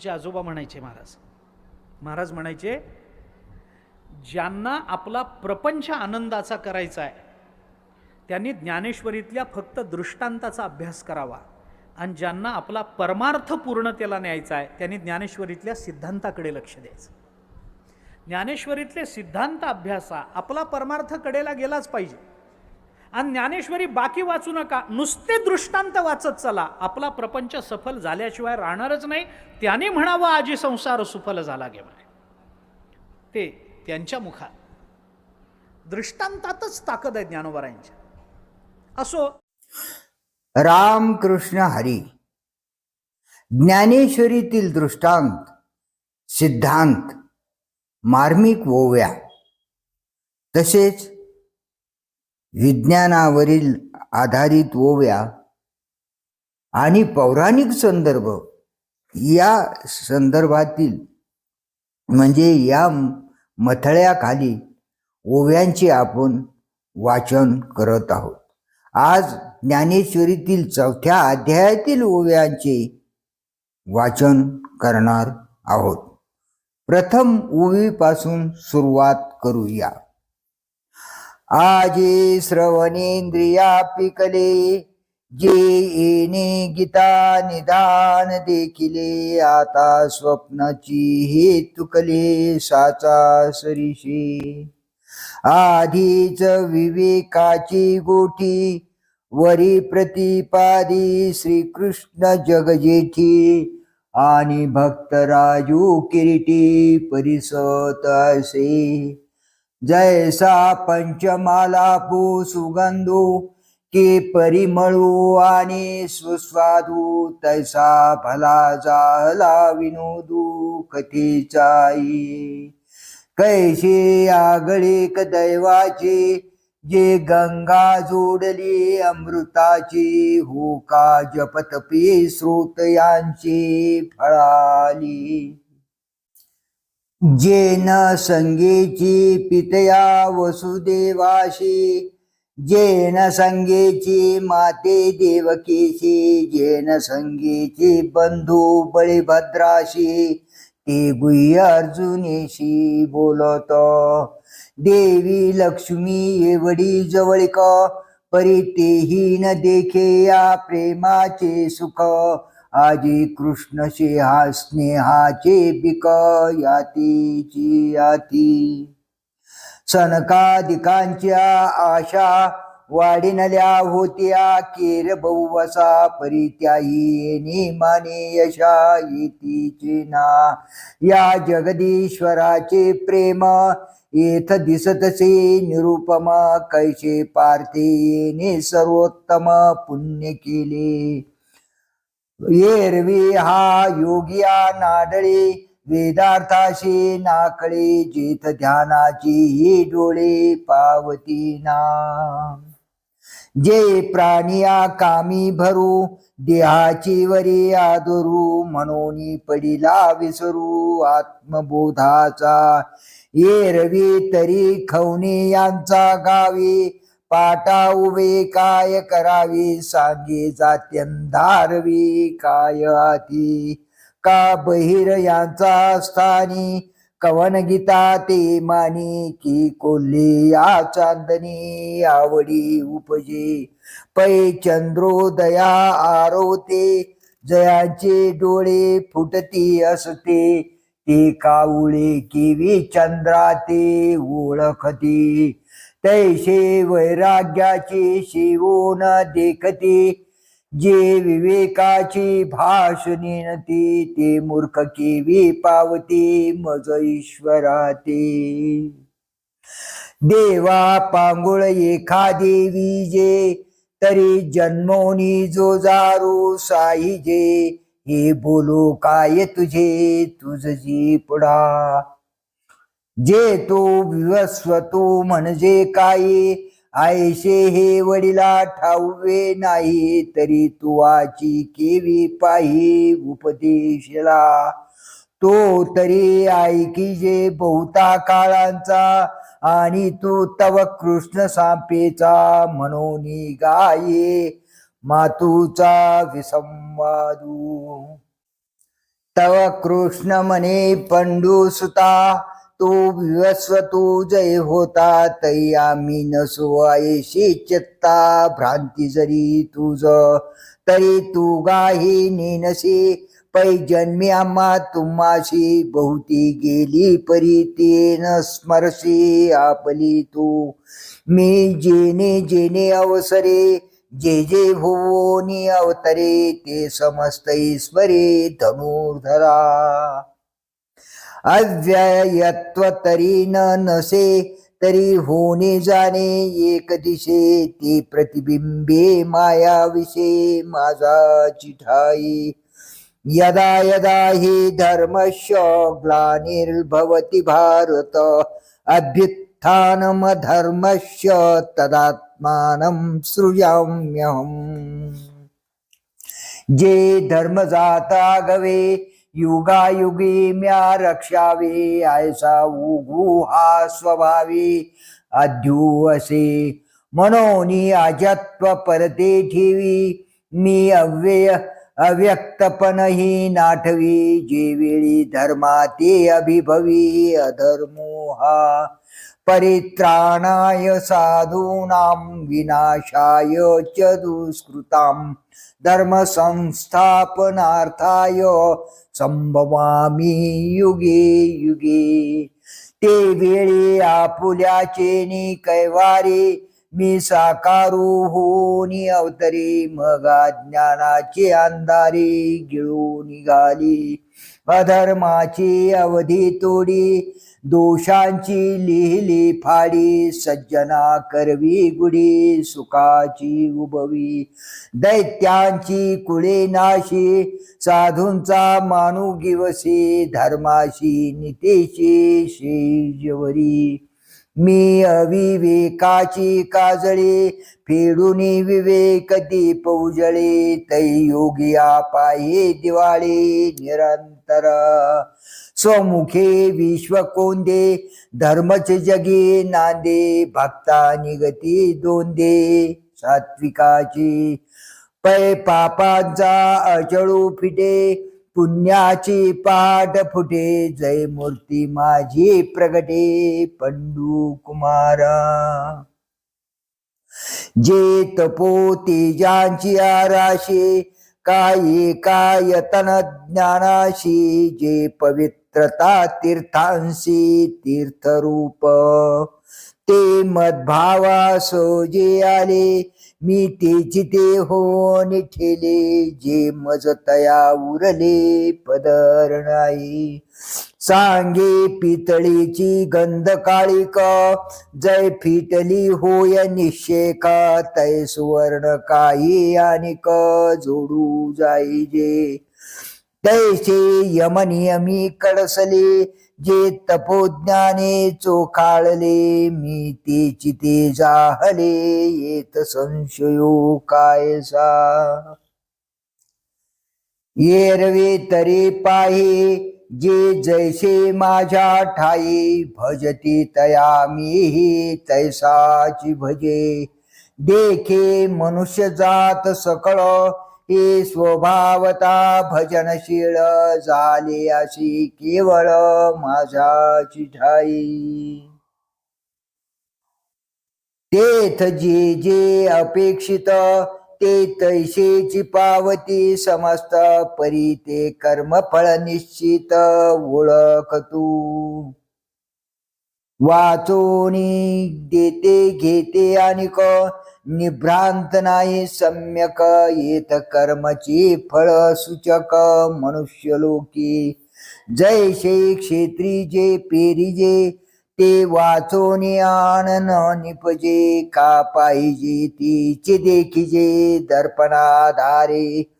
जे आजोबा म्हणायचे महाराज. महाराज म्हणायचे ज्यांना आपला प्रपंच आनंदाचा करायचा आहे त्यांनी ज्ञानेश्वरीतल्या फक्त दृष्टांताचा अभ्यास करावा. आणि ज्यांना आपला परमार्थ पूर्णतेला न्यायचा आहे त्यांनी ज्ञानेश्वरीतल्या सिद्धांताकडे लक्ष द्यायचं. ज्ञानेश्वरीतले सिद्धांत अभ्यासा आपला परमार्थ कडेला गेलाच पाहिजे. आणि ज्ञानेश्वरी बाकी वाचू नका. नुसते दृष्टांत वाचत चला. आपला प्रपंच सफल झाल्याशिवाय राहणारच नाही. त्याने म्हणावं आजी संसार सुफल झाला गेला ते त्यांच्या मुखात. दृष्टांतातच ताकद आहे ज्ञानोबरांच्या असो रामकृष्ण हरी. ज्ञानेश्वरीतील दृष्टांत सिद्धांत मार्मिक ओव्या. तसेच विज्ञानावरील आधारित ओव्या आणि पौराणिक संदर्भ या संदर्भातील म्हणजे या मथळ्याखाली ओव्यांचे आपण वाचन करत आहोत. आज ज्ञानेश्वरीतील चौथ्या अध्यायातील ओव्यांचे वाचन करणार आहोत. प्रथम ओवीपासून सुरुवात करूया. आजी श्रवणेंद्रिया पिकले जे गीता निदान देखिले आता स्वप्नाची हे तुकले साचा सरीशी. आधीच विवेकाची गोठी वरी प्रतिपादी श्रीकृष्ण जगजेठी आणि भक्तराजू किरीटी परिसत असे. जैसा पंचमाला पू सुगंधू के परिमळू आणि सुस्वादू तैसा भला झाला विनोदू कथेचाई कैशी आगळीक दैवाची जे गंगा जोडली अमृताची हो का जपतपी स्रोत यांची फळाली. जेन संगेची पितया वसुदेवाशी जेन संगेची माते देवकीशी जेन संगेची बंधू बळीभद्राशी ते गुह्य अर्जुनेशी बोलत. देवी लक्ष्मी एवढी जवळिक परी तेही न देखे या प्रेमाचे सुख. आजी कृष्ण शेहा स्नेहाचे बिक यातीची याती सनकादिकांच्या आशा वाढिनल्या होत्या केर बहुवसा परित्याही नेमाने यशा येतीचे ना या जगदीश्वराचे प्रेम येथ दिसतसे निरुपम कैसे पार्थेने सर्वोत्तम पुण्य केले. एरवी हा योगिया नाडळी वेदार्थाशी नाकळी जेथ ध्यानाची ही डोळे पावती ना जे प्राणिया कामी भरू देहाची वरी आदरू म्हणून पडिला विसरू आत्मबोधाचा एरवी तरी खवणे यांचा गावी पाटा उभे काय करावी? सांगे जात्यंधारवी काय आती? का बहिर यांचा स्थानी? कवन गीता ते मानी की कोल्हे या चांदनी आवडी उपजे? पै चंद्रोदया आरोते जयाचे डोळे फुटती असते. ते कावळे केवी चंद्राते ओळखते. तैसे वैराग्याची शिवून देखते. जे विवेकाची भाषणीनती ते मूर्ख केवी पावते मज ईश्वराती. देवा पांगुळ एखादी विजे तरी जन्मोनी जो जारू साईजे हे बोलो काय तुझे तुझी पुढा. जे तो विवस्व तो म्हणजे काही आयशे हे वडिला ठाऊवे नाही तरी तुवाची केवी पाही उपदेशला. तो तरी ऐकी जे बहुता काळांचा आणि तू तव कृष्ण सांपेचा म्हणून गाये. मातूचा विसंवादू. तव कृष्ण म्हणे पंडू सुता तो विवस्व तू जय होता तै आम्ही नसो आयशी चित्ता. भ्रांती जरी तुझ तरी तू गाही नेनसी पै जन्मी आम्हा तुम्हाशी बहुती गेली परी ते न स्मरशी. आपली तू मी जेने जेने अवसरे जे जे भुवनी अवतरे ते समस्त ईश्वरे धनुर्धरा. अव्ययत्व तरी न नसे तरी होणे जाणे एक दिशे. ते प्रतिबिंबे माया विषे माझा चिठाई यदा यदा हि धर्मस्य ग्लानिर्भवति भारत अभ्युत्थानमधर्मस्य तदात्मानं सृजाम्यहम्. जे धर्म जाता गवे युगायुगी म्या रक्षावे आयसा उगू हा स्वभावी. अध्यू असे मनोनी अजत्व परते ठेवी. मी अव्यय अव्यक्तपणही नाठवी. जे वेळी धर्मा ते अभिभवी अधर्मो हा परित्राणाय साधूनां विनाशाय च दुष्कृतां धर्म संस्थापनार्थाय संभवामी युगे युगे। ते वेळी आपुल्याचे नि कैवारे मी साकारू होनी अवतरी मग ज्ञानाचे अंधारे गिळू निघाली अधर्माची अवधी तोडी दोषांची लिहिली फाडी सज्जना करवी गुडी सुखाची उभवी दैत्यांची कुळे नाशी साधूंचा मानू गिवसी धर्माशी नितेशी शेजवरी मी अविवेकाची काजळे फेडून विवेक दीप उजळे तै योगिया पाये दिवाळी निरंतर. स्वमुखे विश्व कोंदे धर्मच जगे नांदे भक्ता निगती दोंदे सात्विकाची. पै पापांचा अचळू फिटे पुण्याची पाठ फुटे जय मूर्ती माझी प्रगटे पंडू कुमार. जे तपो तेजांची आराशे काय कायतन ज्ञानाशी जे पवित्रता तीर्थांशी तीर्थरूप. ते मद्भावा जे आले मी ते जिते होऊन ठेले जे मज तया उरले पदर नाही. सांगे पितळीची गंध काळिक. जय फिटली होय निषेक तै सुवर्ण काही आणिक. जोडू जाईजे. तैसे यमनियमी कडसले जे तपोज्ञाने चोखाळले मी ते चिते जाहले येत संशयो कायसा. येरवे तरी पाहे जे जैसे माझ्या ठाई भजती तया मीही तैसाची भजे. देखे मनुष्य जात सकळ हे स्वभावता भजनशील झाले अशी केवळ माझ्याची ठाई. तेथ जे जे अपेक्षित ते तैसेची पावती समस्त परी ते कर्मफळ निश्चित ओळख तू वाचोनी देते घेते आणि क निभ्रांत नाही सम्यक येत कर्मची फळ सूचक मनुष्य लोकी शे क्षेत्री जे पेरिजे ते वाचोनी आनन निपजे का पाहिजे तिचे देखिजे दर्पणाधारे.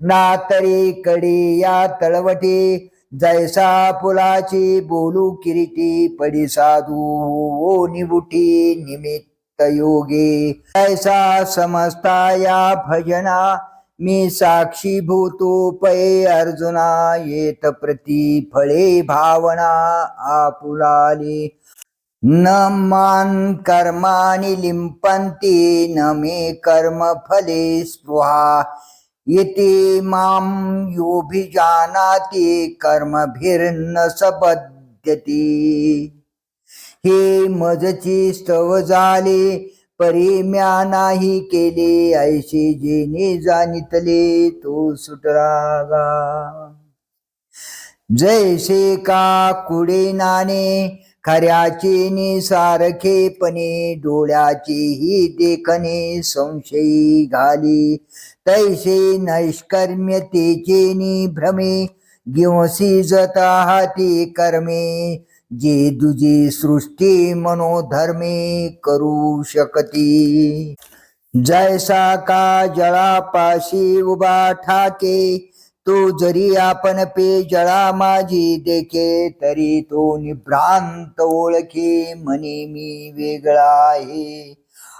नातरे कडे या तळवटे जैसा पुलाची बोलू किरीटी पडी साधू ओ निबुटी निमित्त योगे. जैसा समजता या भजना मी साक्षी भूतो पै अर्जुना येत प्रती फळे भावना आपुलाली. न मान कर्माणि लिम्पन्ति न मे कर्म फले स्पृहा येते मां योऽभिजानाति कर्मभिर्न सबध्यते हे मजची स्तव झाले परी म्या नाही केले ऐशे जेने जाणितले तो सुटरागा जैसे का कुडे नाणे खऱ्याचे निसारखेपणे डोळ्याचेही देखणे संशयी घाली. तैसे नैष्कर्म्यतेचे तेचेनी भ्रमे गिंसी जता हाती कर्मे. जे दुजी सृष्टी मनोधर्मे करू शकती. जैसा का जळापाशी उभा ठाके तो जरी आपण पे जळा माझी देखे तरी तो निभ्रांत ओळखे म्हणे मी वेगळा आहे.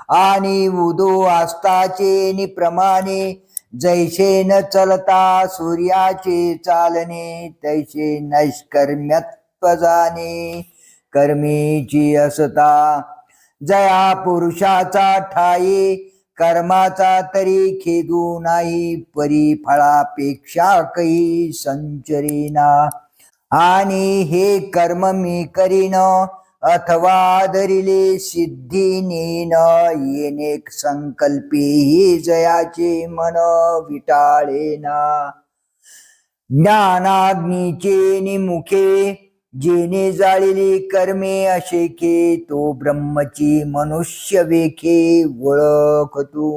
आणि उदो आस्ताचे निप्रमाणे जैसे न चलता सूर्याचे चालणे तैसे नैष्कर्म्यत्व जाणे कर्मीची असता जया पुरुषाचा ठाई कर्माचा तरी खेदू नाही परी फळापेक्षा काही संचरीना. आणि हे कर्म मी करीन अथवा दरिले सिद्धी नेन येणे संकल्पेही जयाचे मन विटाळेना. ज्ञानाग्नीचे निमुखे जेने जाळलेली कर्मे अशेके तो ब्रह्मची मनुष्य वेखे ओळखतो.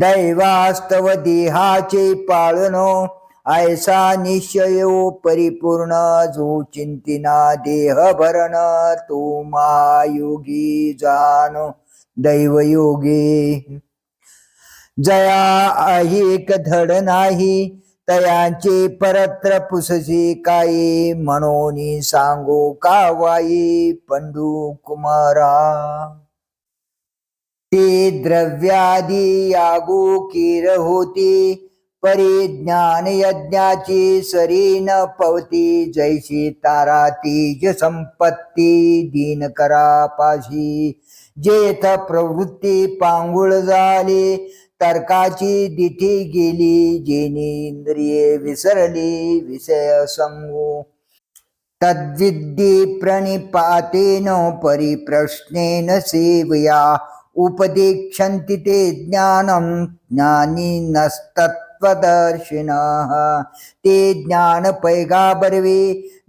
दैवास्तव देहाचे पाळन ऐसा निश्चयो परिपूर्ण जो चिंतिना देह भरण तो महायोगी जान दैवयोगे. जया एक धड नाही तयांचे परत्र पुससी काही म्हणून सांगू का वाई पंडू कुमारा. ते द्रव्यादी यागू किर होती परी ज्ञान यज्ञाची सरी न पवती जैशी तारा तीज संपत्ती दीन करा पाशी. जेथ प्रवृत्ती पांगुळ झाली तर्काची दिठी गेली जेने इंद्रिये विसरली विषय संगू. तद्विद्दी प्रणिपातेन परिप्रश्नेन सेवया उपदेक्षन्ति ते ज्ञानं ज्ञानी नस्तत्. ज्ञानिनस्तत्त्वदर्शिनः ते ज्ञान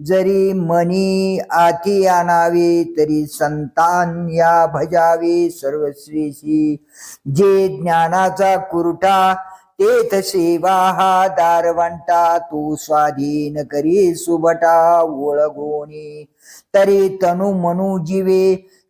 जरी मनी आती आणावे तरी संतान या भजावे सर्वश्रीशी जे ज्ञानाचा कुरटा तेथ सेवा हा दारवंटा तू स्वाधीन करी सुबटा ओळगोनी। तरी तनु मनु जीवे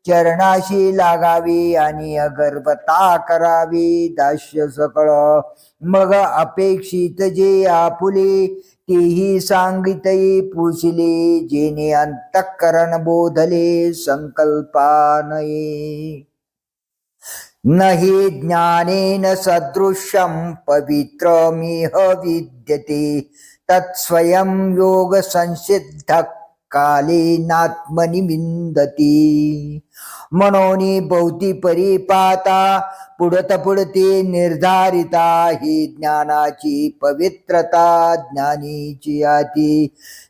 चरणाशी लागावी आणि अगर्भता करावी. दास्य सकळ. मग अपेक्षित जे आपुले तेही सांगितई पुसली जेने अंतःकरण बोधले संकल्पानये. नहि ज्ञानेन सदृशं पवित्रमिह विद्यते तत्स्वयं योग संसिद्ध कालेनात्मनि विन्दती मनोनी भोवती परिपाता पुढत पुढती निर्धारिता ही ज्ञानाची पवित्रता ज्ञानीची आती.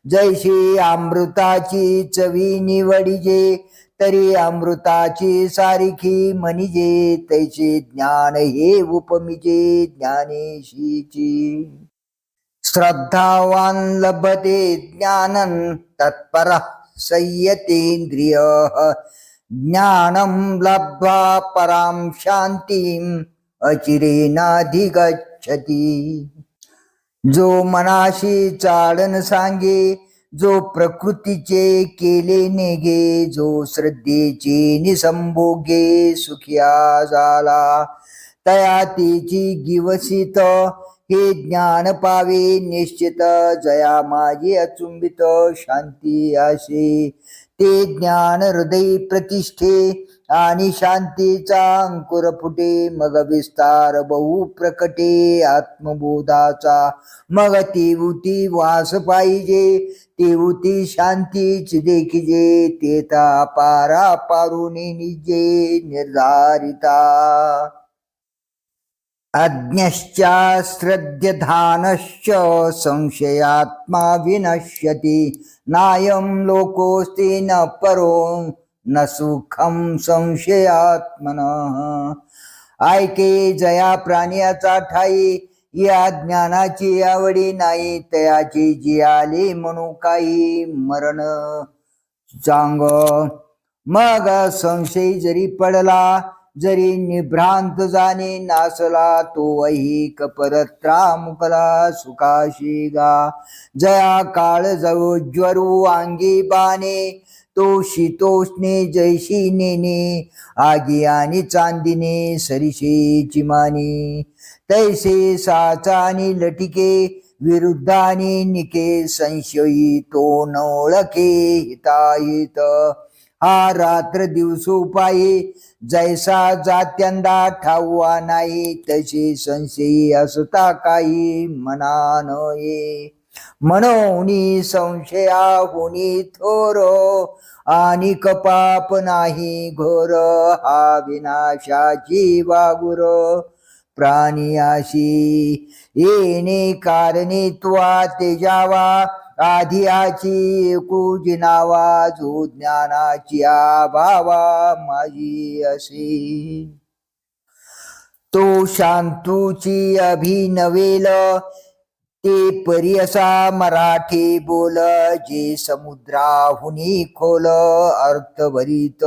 जैशी अमृताची चवी निवडिजे तरी अमृताची सारखी म्हणिजे तैसे ज्ञान हे उपमिजे ज्ञानेशीची. श्रद्धावान लभते ज्ञानन तत्पर संयतेंद्रिय ज्ञानं लब्ध्वा परां शांतीं अचिरेनाधिगच्छति जो मनाशी चालन सांगे जो प्रकृतीचे केले नेगे जो श्रद्धेचे निसंभोगे सुखिया झाला तया तिची गिवसित हे ज्ञान पावे निश्चित जया माझी अचुंबित शांती असे ते ज्ञान हृदय प्रतिष्ठे आणि शांतीचा अंकुर फुटे मग विस्तार बहु प्रकटे आत्मबोधाचा. मग तेवती वास पाहिजे तेवती शांतीच देखिजे ते पारा पारुनी निजे निर्धारिता. अज्ञश्चाश्रद्यधानश्च संशयात्मा विनश्यति। नायं लोकोऽस्ति न परो न सुखं संशयात्मनः। ऐके जया प्राण्याचा ठाई या ज्ञानाची आवडी नाही तयाची जी आली म्हणू काही मरण। चांग मग संशय जरी पडला जरी निभ्रांत जाणे नासला तो ऐक परत्रा मुकला सुखाशी गा. जया काळ जाऊ ज्वरू अंगी बाने तो शीतोष्णे जैशी नेने आगी आणि चांदिने सरीशी चिमाने. तैसे साचानी लटिके विरुद्धाने निके संशयी तो नोळखे हिताहित हा रात्र दिवसोपायी जैसा जात्यांदा ठाऊआ नाही तसे संशयी असता काही मनान नये म्हणून संशया होणी थोर आणि कपाप नाही घोर हा विनाशाची वागुर. प्राणियाशी येणे कारणे त्वा तेजावा आधियाची कुजिनावा जो ज्ञानाची आभावा माझी असे तो शांतूची अभिनवेल ते परी असा मराठी बोल जे समुद्राहुनी खोल अर्थ भरीत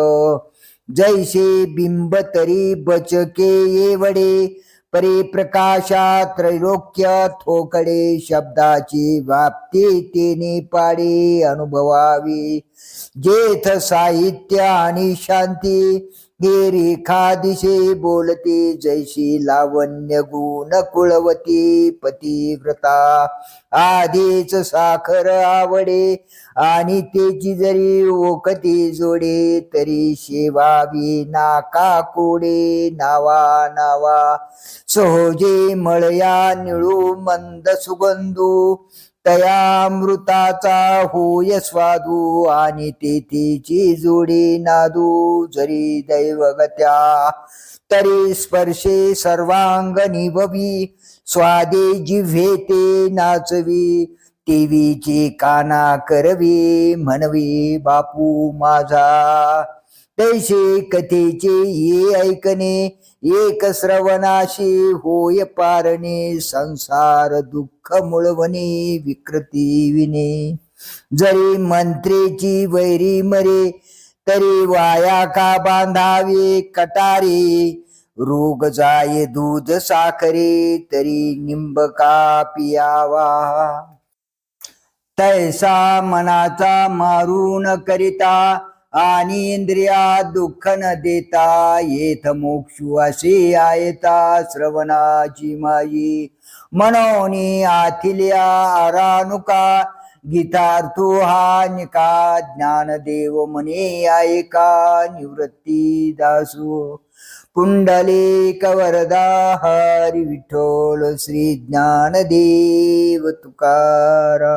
जैसे बिंब तरी बचके येवडे परिप्रकाशा त्रैलोक्य थोकडे शब्दाची व्याप्ती तिने पाडी अनुभवावी. जेथ साहित्य आणि शांती हे बोलते जैशी लावण्य गुण कुळवती पतिव्रता. आधीच साखर आवडे आणि तेची जरी ओकती जोडे तरी शेवावी नाका कोडे. नावा नावा. सहजे मळया निळू मंद सुगंधू. तयामृताचा होय स्वादू आणि तेथेची जोडी नादू जरी दैवगत्या तरी स्पर्शे सर्वांग निभवी. स्वादे जिव्हे ते नाचवी टीव्हीची काना करवी. म्हणवी बापू माझा. तैसे कथेचे ये ऐकणे एक श्रवणाशी होय पारणे संसार दुःख मुळवणे विकृती विने जरी मंत्रेची वैरी मरे तरी वाया का बांधावे कटारे? रोग जाय दूध साखरे तरी निंब का पियावा? तैसा मनाचा मारून करिता आणि इंद्रिया दुःख न देता येथ मोक्षू असे आयता श्रवणाची माई. म्हणून आथिल्या आरानुका गीतार्थो हा निका ज्ञानदेव म्हणे ऐका निवृत्ती दासू. कुंडली कवरदा हरी विठ्ठल श्री ज्ञानदेव तुकारा